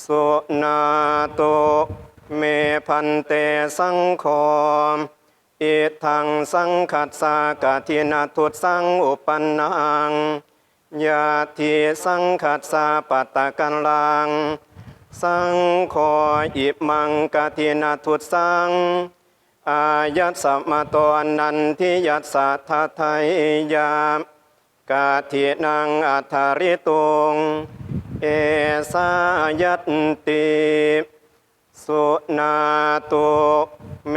สุนาโตเมพันเตสังโฆอิทังสังคัสสะกะทินาทุตสังอุปันนังยาทิสังคัสสะปัตตะกันลัง สังโฆอิมังกะทินาทุตสัง อายัสมาตวนันทิยัสสะทไทยากาทินังอัทธาริตุง เอสายัตติสุนาตุเม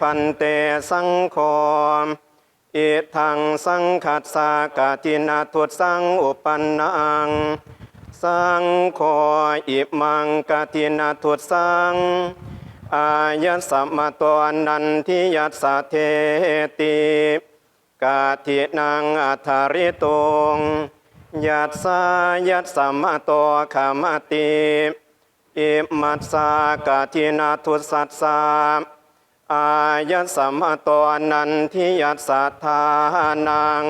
พันเตสังโฆอิทังสังคัสสะกาทินาทุตสังอุปันนัง สังโฆอิมังกาทินาทุตสัง อายัสมาตวนันทิยัสสะเทติกาทินังอัธาริตง ยัสสายัสสะมาตขามติอิมัสสากาทินาทุสัสสะอายัสสะมาตนันทิยัสสะทธานัง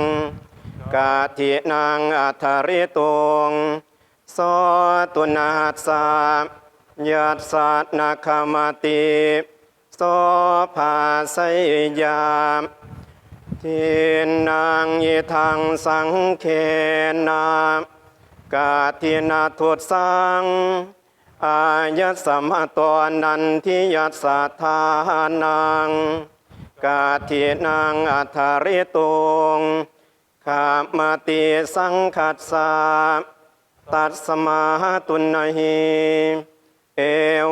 กาทินังอัทธริตุงโสตุนาสายัสสะนาคามติโสภาสยาม ทินังยิทังสังเคนากาทินาทุตสังอายัสสะมาตัวนันทิยัสสะทานังกาทินังอัทธาริตุงขามาติสังคัสสะตัดสมาตุนหิเอ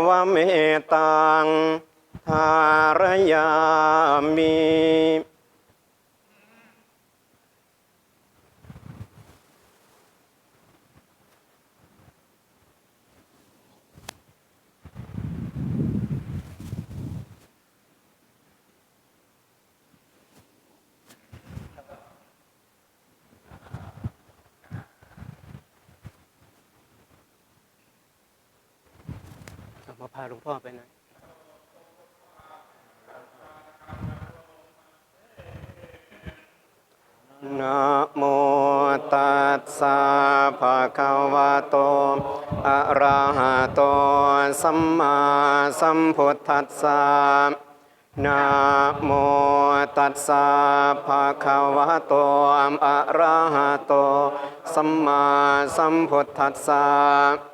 วเมตังทารยามิ หลวงพ่อไปหน่อยนะโมตัสสะภะคะวะโต อะระหะโต สัมมาสัมพุทธัสสะนะโมตัสสะภะคะวะโต อะระหะโต สัมมาสัมพุทธัสสะ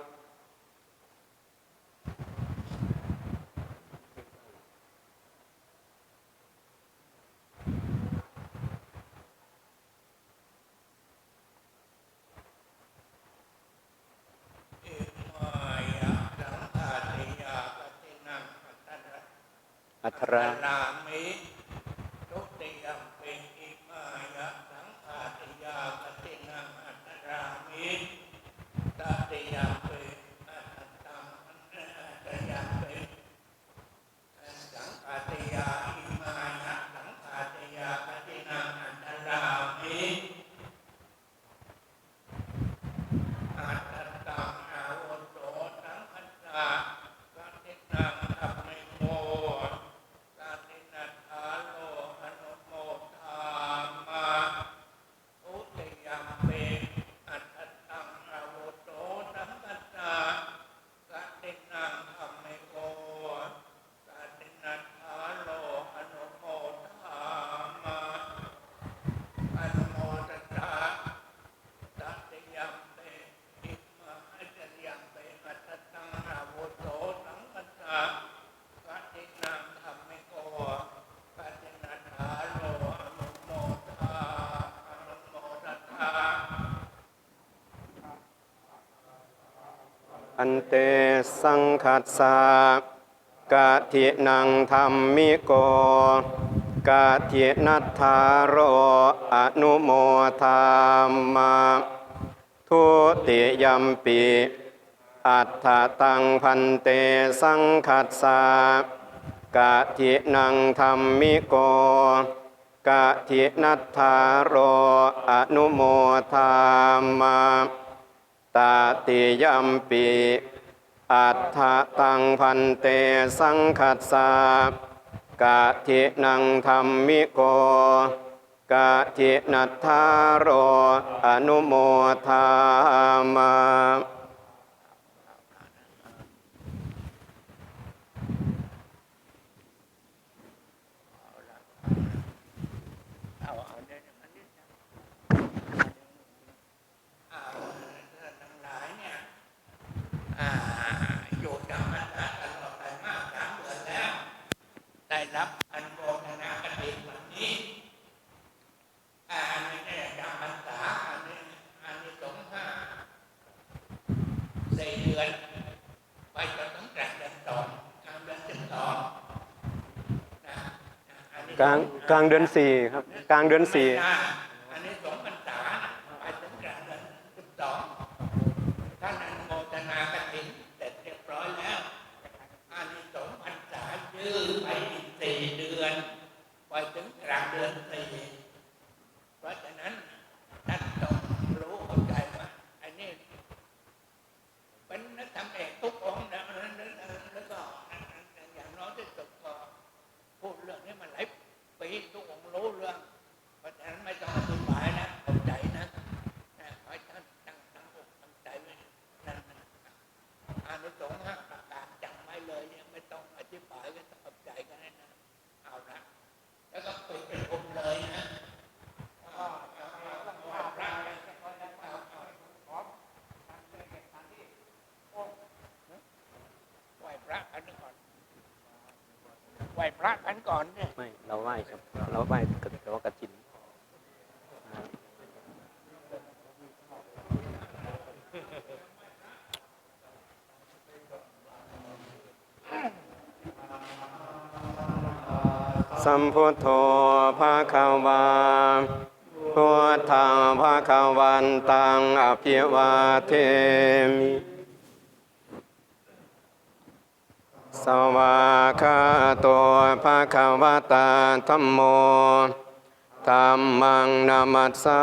อัทรานามิทุติยมปิอิมายะสังฆาติยากตินังอัตรามิตติยมปิอัตตังอัตตยมปิสังฆาติยาอิมายะสังฆาติยากตินังอัตรามิอัตตังอาวุโสสังฆตากตินังอัปมิโม กาตินัทธาโลอนุโมทามาอุติยัมเปอัตตังอาวุโตสัมปัตตากาตินังธรรมโกกาตินัทธาโลอนุโมทามาอนุโมทตาตัติยัมเปอิมาอัจจยัมเปอัตตังอาวุโตสัมปัตตา กัจจินังธรรมิโกกัจจินัทธาโลอนุโมทาอนุโมทัตถา อันเตสังคัสสะกะทินังธรรมิโกกะทินัทธาโรอนุโมทามาทุติยัมปิอัฏฐตังพันเตสังคัสสากะทินังธรรมิโกกะทินัทธาโรอนุโมทามา ตาติยัมปิอัฏฐตังพันเตสังขัสสากะทินังธรรมิโกกะทินัทธาโรอนุโมทามาเอาเดี๋ยวอันนี้นะเอาท่านทั้งหลายเนี่ยอ่าอยู่จำพรรษาตลอดไปมากสามเดือนแล้ว ได้ รับอันโมทนากติวันนี้อันนี้แน่จำพรรษาอันนี้อันนี้สงฆ์ห้าสี่เดือน ไปจนถึงกลางเดือนสองกลางเดือนสิบสองกลางกลางเดือนสี่ครับ กลางเดือนสี่ ไม่าอันนี้สองพรรษาไปถึงกลางเดือนสิบสองท่านอนุโมทนากฐินเสร็จเรียบร้อยแล้ว อันนี้สองพรรษายืดไปอีกสี่เดือน ไปถึง กลางเดือนสี่เพราะฉะนั้นท่านต้องรู้เข้าใจว่าอันนี้เป็นนักธรรมเอกทุกองค์นะแล้วก็อย่างน้อยที่สุดก็พูดเรื่องนี้มันหลายปีทุกองค์รู้เรื่อง เพราะฉะนั้นไม่ต้องอธิบายนะเข้าใจนะนะขอให้ท่านตั้งตั้งอกตั้งใจไว้นั่นนะอานุสงส์ห้าประการจำไว้เลยเนี่ยไม่ต้องอธิบายก็ต้องเข้าใจกันนะเอาละแล้วก็คุยเป็นกลุ่มเลยนะเอาเอาเอาเอาพระกันเอาเอาขอไหว้พระกันก่อนไหว้พ ระกันก่อนเนี่ยไม่เราไหว้ครับเราไหว้กแต่ว่ากระถินสัมพุทโธภาคาวาพุทธังภาคาวันตังอภิวาเทมิ สวากาโตภาควตาธัมโมธัมมังนามัสสา